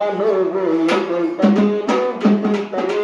Tanu, tanu, tanu, tanu, tanu,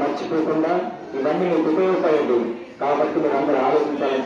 మర్చిపోకుండా ఇవన్నీ మీకు ఉపయోగపడండి కాబట్టి మీరు అందరూ ఆలోచించాలని